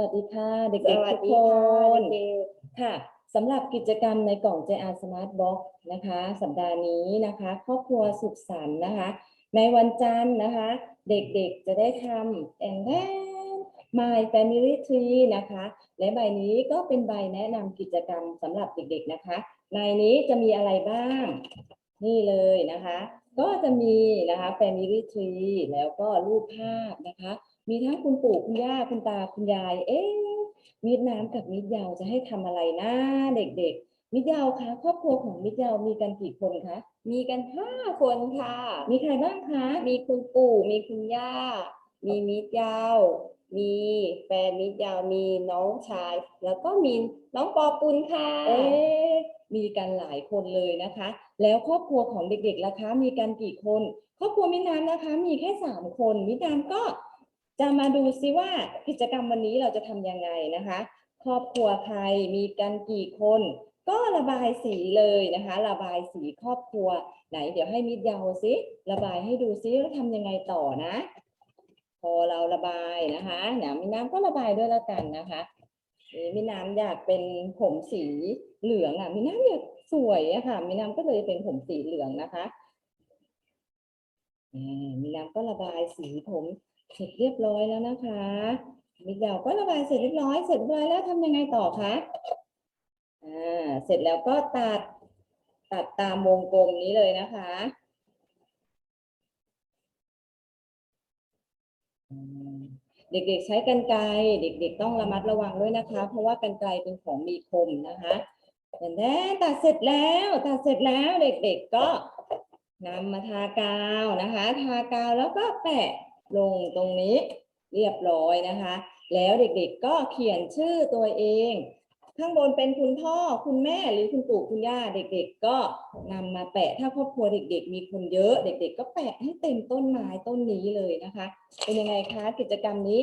วัสดีค่ะ เด็กสๆวัทุสกดีคค่ะนเด็กค่ะสำหรับกิจกรรมในกล่อง JR Smart Box นะคะ สัปดาห์นี้นะคะ ครอบครัวสุขสันต์นะคะ ในวันจันทร์นะคะ เด็กๆจะได้ทำแอนแ My Family Tree นะคะ และใบนี้ก็เป็นใบแนะนำกิจกรรมสำหรับเด็กๆนะคะ ในนี้จะมีอะไรบ้าง นี่เลยนะคะ ก็จะมีนะคะ Family Tree แล้วก็รูปภาพนะคะ มีทั้งคุณปู่คุณย่าคุณตาคุณยาย เอ๊ะมิดน้ำกับมิดยาวจะให้ทำอะไรนะเด็กๆมิดยาวคะครอบครัวของมิดยาวมีกันกี่คนคะๆมีกันห้าคนค่ะ มีใครบ้างคะ มีคุณปู่ มีคุณย่า มีมิตรยาว มีแฟนมิตรยาวมีน้องชาย แล้วก็มีน้องปอปุณค่ะเอ๊ะมีกันหลายคนเลยนะคะ แล้วครอบครัวของเด็กๆล่ะคะ มีกันกี่คน ครอบครัวมิดน้ำนะคะ มีแค่สามคนมิดน้ำก็ จะมาดูซิว่ากิจกรรมวันนี้เราจะทำยังไงนะคะ ครอบครัวใครมีกันกี่คน ก็ระบายสีเลยนะคะ ระบายสีครอบครัวไหน เดี๋ยวให้มิดยาวซิระบายให้ดูซิแล้วทำยังไงต่อนะ พอเราระบายนะคะเนี่ยมิดน้ำก็ระบายด้วยแล้วกันนะคะนี่มิดน้ำอยากเป็นผมสีเหลืองอะมิดน้ำอยากสวยอะค่ะมิดน้ำก็เลยเป็นผมสีเหลืองนะคะมิดน้ำก็ระบายสีผม เสร็จเรียบร้อยแล้วนะคะมิดยาวก็ระบายเสร็จเรียบร้อยเสร็จเรียบร้อยแล้วทำยังไงต่อคะอ่าเสร็จแล้วก็ตัดตัดตามวงกลมนี้เลยนะคะเด็กๆใช้กรรไกรเด็กๆต้องระมัดระวังด้วยนะคะ เพราะว่ากรรไกรเป็นของมีคมนะคะแต่แน่ตัดเสร็จแล้วตัดเสร็จแล้วเด็กๆก็นำมาทากาวนะคะ ทากาวแล้วก็แปะ ลงตรงนี้เรียบร้อยนะคะ แล้วเด็กๆก็เขียนชื่อตัวเอง ข้างบนเป็นคุณพ่อคุณแม่หรือคุณปู่คุณย่าเด็ก ๆ ก็นำมาแปะถ้าครอบครัวเด็ก ๆ มีคนเยอะ เด็ก ๆ ก็แปะให้เต็มต้นไม้ต้นนี้เลยนะคะ เป็นยังไงคะกิจกรรมนี้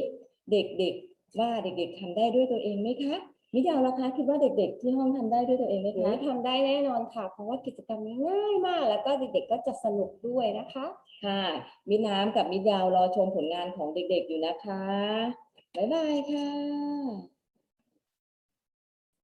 เด็กๆว่าเด็ก ๆทำได้ด้วยตัวเองไหมคะ นิดเดียวละคะคิดว่าเด็กๆ ที่ห้องทำได้ด้วยตัวเองไหมหนูคะทำได้แน่นอนค่ะ เพราะว่ากิจกรรมนี้ง่ายมาก แล้วก็เด็กๆก็จะสนุกด้วยนะคะค่ะมิดน้ำกับมิดยาวรอชมผลงานของเด็กๆอยู่นะคะบ๊ายบายค่ะ